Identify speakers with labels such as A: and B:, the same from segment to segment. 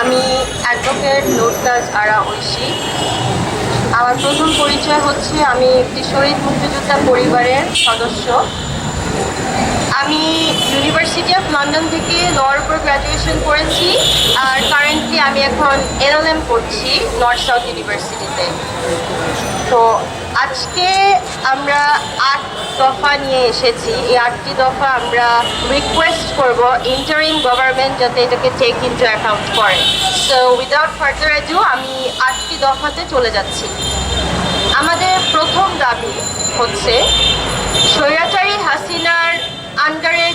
A: আমি advocate lotus আরা ঐশী। আমার প্রথম পরিচয় হচ্ছে আমি একটি শহীদ মুক্তিযোদ্ধা পরিবারের সদস্য। আমি ইউনিভার্সিটি অফ লন্ডন থেকে লর উপর গ্র্যাজুয়েশন করেছি, আর কারেন্টলি আমি এখন এলএলএম করছি নর্থ সাউথ ইউনিভার্সিটিতে তো আজকে আমরা আট দফা নিয়ে এসেছি। এই আটটি দফা আমরা রিকোয়েস্ট করব ইন্টারিম গভর্নমেন্ট যাতে এটাকে টেক ইনটু অ্যাকাউন্ট করে। সো উইদাউট ফার্দার অ্যাডু আমি আটটি দফাতে চলে যাচ্ছি। আমাদের প্রথম দাবি হচ্ছে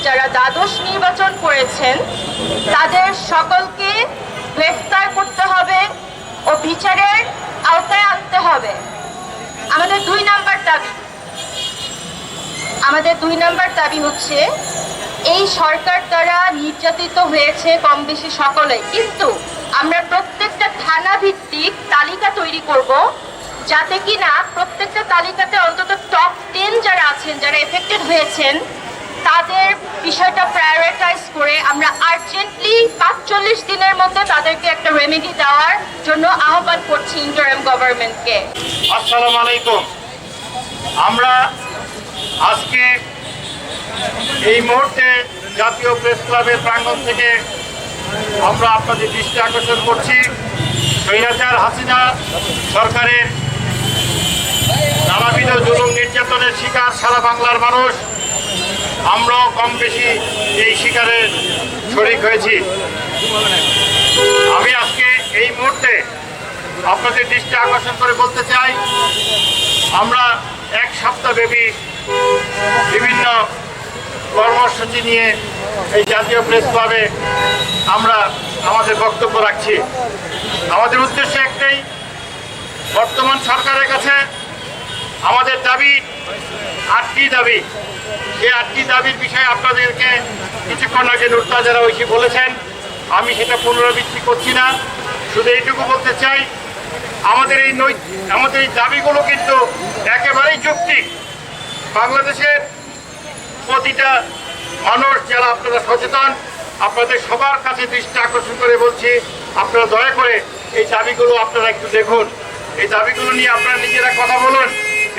A: যারা দ্বাদশ নির্বাচন করেছেন, তাদের সকলকে গ্রেফতার করতে হবে ও বিচারের আওতায় আনতে হবে। আমাদের দুই নাম্বার দাবি। আমাদের দুই নাম্বার দাবি হচ্ছে, এই সরকার দ্বারা নির্যাতিত হয়েছে কম বেশি সকলে। কিন্তু আমরা প্রত্যেকটা থানা ভিত্তিক তালিকা তৈরি করব, যাতে কিনা প্রত্যেকটা তালিকাতে অন্তত টপ টেন যারা আছেন, যারা এফেক্টেড হয়েছেন তাদের বিষয়টা প্রায়োরিটাইজ করে আমরা আর্জেন্টলি পাঁচচল্লিশ দিনের মধ্যে তাদেরকে একটা রেমেডি দেওয়ার জন্য আহ্বান করছি ইন্টারিম গভর্নমেন্টকে
B: আসসালামু আলাইকুম। আমরা আজকে এই মুহূর্তে জাতীয় প্রেস ক্লাবের প্রাঙ্গণ থেকে আমরা আপনাদের দৃষ্টি আকর্ষণ করছি। স্বৈরাচার হাসিনা সরকারের নানাবিধ জুলুম নির্যাতনের শিকার সারা বাংলার মানুষ। আমরাও কম বেশি এই শিকারের শরিক হয়েছি। আমি আজকে এই মুহূর্তে আপনাদের দৃষ্টি আকর্ষণ করে বলতে চাই, আমরা এক সপ্তাহব্যাপী বিভিন্ন কর্মসূচি নিয়ে এই জাতীয় প্রেস ক্লাবে আমরা আমাদের বক্তব্য রাখছি। আমাদের উদ্দেশ্য একটাই, বর্তমান সরকারের কাছে আমাদের দাবি আটটি দাবি। এই আটটি দাবির বিষয়ে আপনাদেরকে কিছুক্ষণ আগে নুরতাজারা ঐশী বলেছেন, আমি সেটা পুনরাবৃত্তি করছি না। শুধু এইটুকু বলতে চাই, আমাদের এই নৈ আমাদের এই দাবিগুলো কিন্তু একেবারেই যৌক্তিক। বাংলাদেশের প্রতিটা মানুষ যারা আপনারা সচেতন, আপনাদের সবার কাছে দৃষ্টি আকর্ষণ করে বলছি, আপনারা দয়া করে এই দাবিগুলো আপনারা একটু দেখুন। এই দাবিগুলো নিয়ে আপনারা নিজেরা কথা বলুন।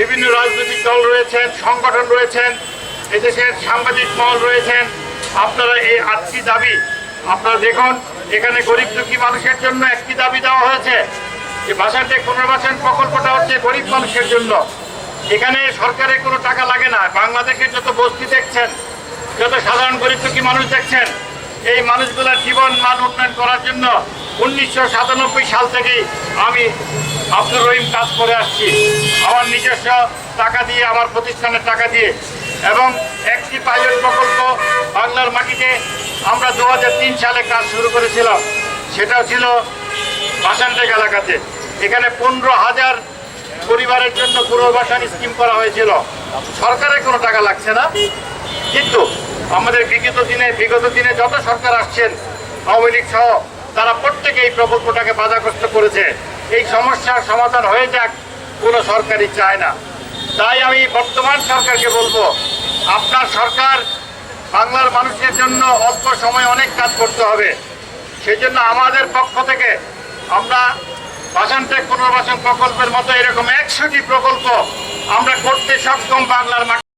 B: বিভিন্ন রাজনৈতিক দল রয়েছেন, সংগঠন রয়েছেন, এদেশের সাংবাদিক মহল রয়েছেন। আপনারা এই আটটি দাবি, আপনারা দেখুন, এখানে গরিব দুঃখী মানুষের জন্য একটি দাবি দেওয়া হয়েছে। যে ভাষাটেক পুনর্বাসন প্রকল্পটা হচ্ছে গরিব মানুষের জন্য। এখানে সরকারের কোনো টাকা লাগে না। বাংলাদেশের যত বস্তি দেখছেন, যত সাধারণ গরিব দুঃখী মানুষ দেখছেন, এই মানুষগুলোর জীবন মান উন্নয়ন করার জন্য উনিশশো সাতানব্বই সাল থেকে আমি আব্দুর রহিম কাজ করে আসছি। আমার নিজস্ব টাকা দিয়ে, আমার প্রতিষ্ঠানের টাকা দিয়ে এবং একটি পাইলট প্রকল্প বাংলার মাটিতে আমরা দু হাজার তিন সালে কাজ শুরু করেছিলাম। সেটাও ছিল বাসানটেক এলাকাতে। এখানে পনেরো হাজার পরিবারের জন্য পুনর্বাসন স্কিম করা হয়েছিল। সরকারের কোনো টাকা লাগছে না। কিন্তু আমাদের বিগত দিনে বিগত দিনে যত সরকার আসছেন, আওয়ামী লীগ সহ তারা প্রত্যেকে এই প্রকল্পটাকে বাধাগ্রস্ত করেছে। এই সমস্যার সমাধান হয়ে যাক, কোনো সরকারই চায় না। তাই আমি বর্তমান সরকারকে বলব, আপনার সরকার বাংলার মানুষের জন্য অল্প সময় অনেক কাজ করতে হবে। সেই জন্য আমাদের পক্ষ থেকে আমরা বাসানটেক পুনর্বাসন প্রকল্পের মতো এরকম একশোটি প্রকল্প আমরা করতে সক্ষম বাংলার